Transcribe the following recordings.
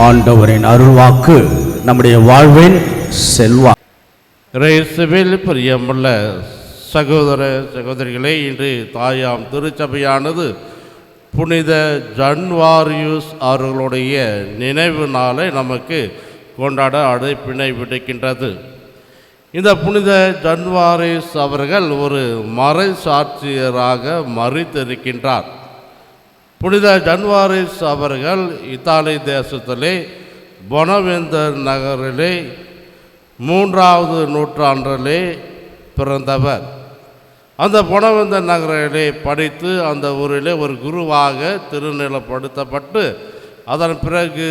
ஆண்டவரின் அருள்வாக்கு நம்முடைய வாழ்வின் செல்வா இயேசுவில் பிரியமுள்ள சகோதர சகோதரிகளே இன்று தாயாம் திருச்சபையானது புனித ஜன்வாரியூஸ் அவர்களுடைய நினைவு நாளை நமக்கு கொண்டாட அழைப்பினை விடுக்கின்றது. இந்த புனித ஜன்வாரிஸ் அவர்கள் ஒரு மறை சாட்சியராக மறித்திருக்கின்றார். புனித ஜன்வாரிஸ் அவர்கள் இத்தாலி தேசத்திலே பொனவேந்தர் நகரிலே மூன்றாவது நூற்றாண்டிலே பிறந்தவர். அந்த பொனவேந்தர் நகரிலே படித்து அந்த ஊரிலே ஒரு குருவாக திருநிலப்படுத்தப்பட்டு அதன் பிறகு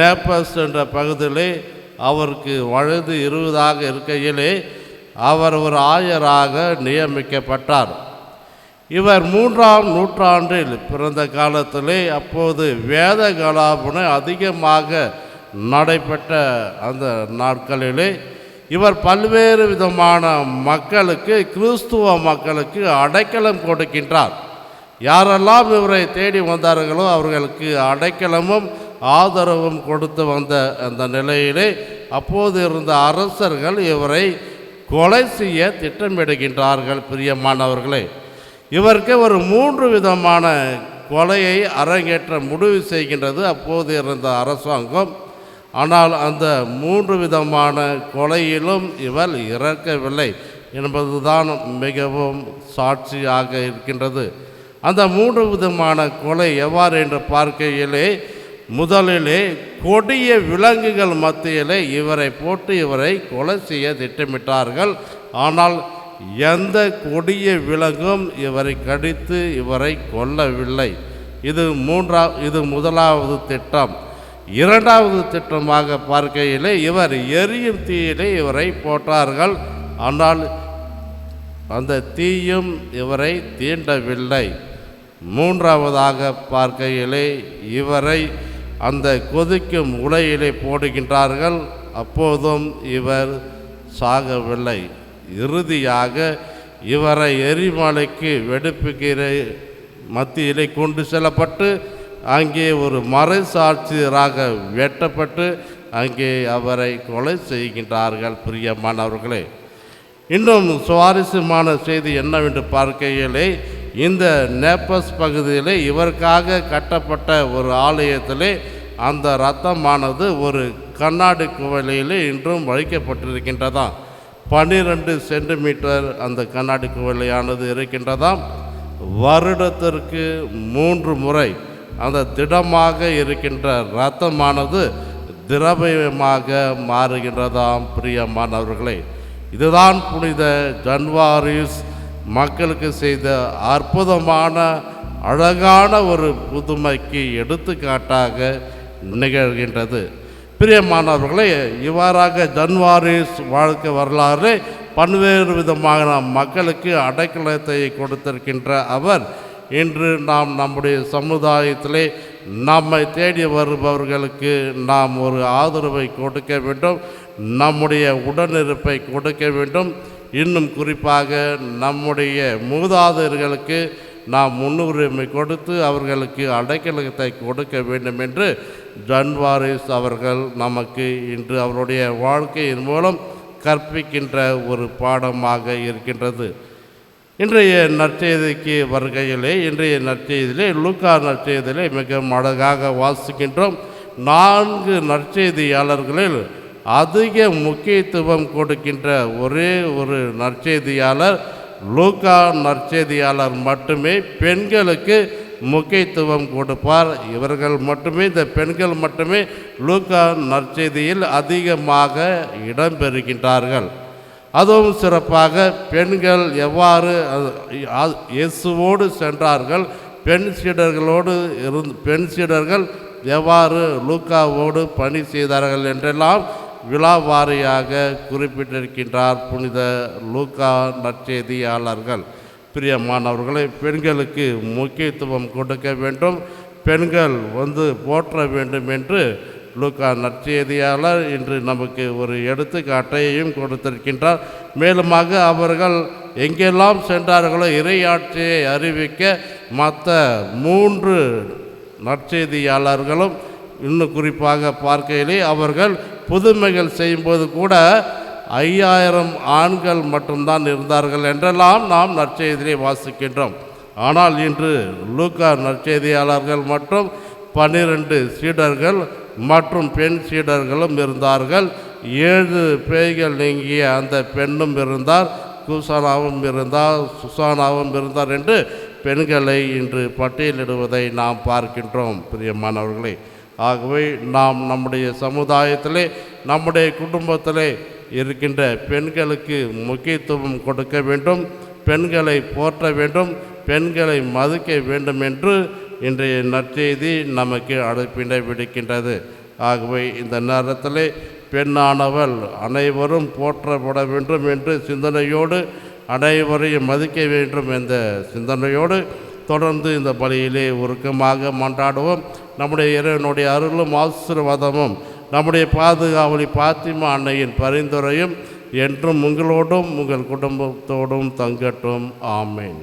நேப்பஸ் என்ற பகுதியிலே அவருக்கு வயது இருபதாக இருக்கையிலே அவர் ஒரு ஆயராக நியமிக்கப்பட்டார். இவர் மூன்றாம் நூற்றாண்டில் பிறந்த காலத்திலே அப்போது வேத கலாபனை அதிகமாக நடைபெற்ற அந்த நாட்களிலே இவர் பல்வேறு விதமான மக்களுக்கு கிறிஸ்துவ மக்களுக்கு அடைக்கலம் கொடுக்கின்றார். யாரெல்லாம் இவரை தேடி வந்தார்களோ அவர்களுக்கு அடைக்கலமும் ஆதரவும் கொடுத்து வந்த அந்த நிலையிலே அப்போது இருந்த அரசர்கள் இவரை கொலை செய்ய திட்டமிடுகின்றார்கள் பிரியமானவர்களே. இவருக்கு ஒரு மூன்று விதமான கொலையை அரங்கேற்ற முடிவு செய்கின்றது. அப்போது இருந்த அரசாங்கம் ஆனால் அந்த மூன்று விதமான கொலையிலும் இவர் இறக்கவில்லை என்பதுதான் மிகவும் சாட்சியாக இருக்கின்றது. அந்த மூன்று விதமான கொலை எவ்வாறு என்று பார்க்கையிலே முதலிலே கொடிய விலங்குகள் மத்தியிலே இவரை போட்டு இவரை கொலை செய்ய திட்டமிட்டார்கள். ஆனால் எந்த கொடிய விலங்கும் இவரை கடித்து இவரை கொல்லவில்லை. இது மூன்றா இது முதலாவது திட்டம். இரண்டாவது திட்டமாக பார்க்கையிலே இவர் எரியும் தீயிலே இவரை போட்டார்கள். ஆனால் அந்த தீயும் இவரை தீண்டவில்லை. மூன்றாவதாக பார்க்கையிலே இவரை அந்த கொதிக்கும் உலையிலே போடுகின்றார்கள். அப்போதும் இவர் சாகவில்லை. இறுதியாக இவரை எரிமலைக்கு வெடுப்புகிற மத்தியிலே கொண்டு செல்லப்பட்டு அங்கே ஒரு மறை சாட்சியராக வெட்டப்பட்டு அங்கே அவரை கொலை செய்கின்றார்கள். பிரியமானவர்களே இன்னும் சுவாரஸ்யமான செய்தி என்னவென்று பார்க்கையிலே இந்த நேப்பஸ் பகுதியிலே இவருக்காக கட்டப்பட்ட ஒரு ஆலயத்திலே அந்த இரத்தமானது ஒரு கண்ணாடி குவலையிலே இன்றும் வழிக்கப்பட்டிருக்கின்றதான் பன்னிரெண்டு சென்டிமீட்டர் அந்த கண்ணாடி குவளையானது இருக்கின்றதாம். வருடத்திற்கு மூன்று முறை அந்த திடமாக இருக்கின்ற இரத்தமானது திரவியமாக மாறுகின்றதாம் பிரியமானவர்களே. இதுதான் புனித ஜன்வாரிஸ் மக்களுக்கு செய்த அற்புதமான அழகான ஒரு புதுமைக்கு எடுத்துக்காட்டாக நிகழ்கின்றது. பிரியமானவர்களே இவ்வாறாக ஜன்வாரிஸ் வாழ்க்கை வரலாறு பல்வேறு விதமான மக்களுக்கு அடைக்கலத்தை கொடுத்திருக்கின்ற அவர் இன்று நாம் நம்முடைய சமுதாயத்திலே நம்மை தேடி வருபவர்களுக்கு நாம் ஒரு ஆதரவை கொடுக்க வேண்டும் நம்முடைய உடனிருப்பை கொடுக்க வேண்டும். இன்னும் குறிப்பாக நம்முடைய மூதாதையர்களுக்கு நாம் முன்னுரிமை கொடுத்து அவர்களுக்கு அடைக்கலத்தை கொடுக்க வேண்டும் என்று ஜன்வாரிஸ் அவர்கள் நமக்கு இன்று அவருடைய வாழ்க்கையின் மூலம் கற்பிக்கின்ற ஒரு பாடமாக இருக்கின்றது. இன்றைய நற்செய்திக்கு வருகையிலே இன்றைய நற்செய்தியிலே லூக்கா நற்செய்தியிலே மிக அழகாக வாசிக்கின்றோம். நான்கு நற்செய்தியாளர்களில் அதிக முக்கியத்துவம் கொடுக்கின்ற ஒரே ஒரு நற்செய்தியாளர் லூக்கா நற்செய்தியாளர் மட்டுமே பெண்களுக்கு முக்கியத்துவம் கொடுப்பார். இவர்கள் மட்டுமே இந்த பெண்கள் மட்டுமே லூக்கா நற்செய்தியில் அதிகமாக இடம்பெறுகின்றார்கள். அதுவும் சிறப்பாக பெண்கள் எவ்வாறு இயேசுவோடு சென்றார்கள் பெண் சீடர்களோடு இருந்து பெண் சீடர்கள் எவ்வாறு லூக்காவோடு பணி செய்தார்கள் என்றெல்லாம் விழாவாரியாக குறிப்பிட்டிருக்கின்றார் புனித லூக்கா நற்செய்தியாளர்கள். பிரியமானவர்களை பெண்களுக்கு முக்கியத்துவம் கொடுக்க வேண்டும். பெண்கள் வந்து போற்ற வேண்டும் என்று லூக்கா நற்செய்தியாளர் இன்று நமக்கு ஒரு எடுத்துக்காட்டையும் கொடுத்திருக்கின்றார். மேலுமாக அவர்கள் எங்கெல்லாம் சென்றார்களோ இறையாட்சியை அறிவிக்க மற்ற மூன்று நற்செய்தியாளர்களும் இன்னும் குறிப்பாக பார்க்கையிலே அவர்கள் புதுமைகள் செய்யும்போது கூட ஐயாயிரம் ஆண்கள் மட்டும்தான் இருந்தார்கள் என்றெல்லாம் நாம் நற்செய்தியை வாசிக்கின்றோம். ஆனால் இன்று லூக்கா நற்செய்தியாளர்கள் மற்றும் பன்னிரண்டு சீடர்கள் மற்றும் பெண் சீடர்களும் இருந்தார்கள். ஏழு பேய்கள் நீங்கிய அந்த பெண்ணும் இருந்தார் குசானாவும் இருந்தார் சுசானாவும் இருந்தார் என்று பெண்களை இன்று பட்டியலிடுவதை நாம் பார்க்கின்றோம். பிரியமானவர்களே ஆகவே நாம் நம்முடைய சமுதாயத்திலே நம்முடைய குடும்பத்திலே இருக்கின்ற பெண்களுக்கு முக்கியத்துவம் கொடுக்க வேண்டும் பெண்களை போற்ற வேண்டும் பெண்களை மதிக்க வேண்டும் என்று இன்றைய நற்செய்தி நமக்கு அழைப்பினை விடுக்கின்றது. ஆகவே இந்த நேரத்தில் பெண்ணானவள் அனைவரும் போற்றப்பட வேண்டும் என்று சிந்தனையோடு அனைவரையும் மதிக்க வேண்டும் என்ற சிந்தனையோடு தொடர்ந்து இந்த பலியிலே உருக்கமாக மன்றாடுவோம். நம்முடைய இறைவனுடைய அருளும் ஆசீர்வாதமும் நம்முடைய பாதுகாவலி பாத்திமா அன்னையின் பரிந்துரையும் என்றும் உங்களோடும் உங்கள் குடும்பத்தோடும் தங்கட்டும். ஆமேன்.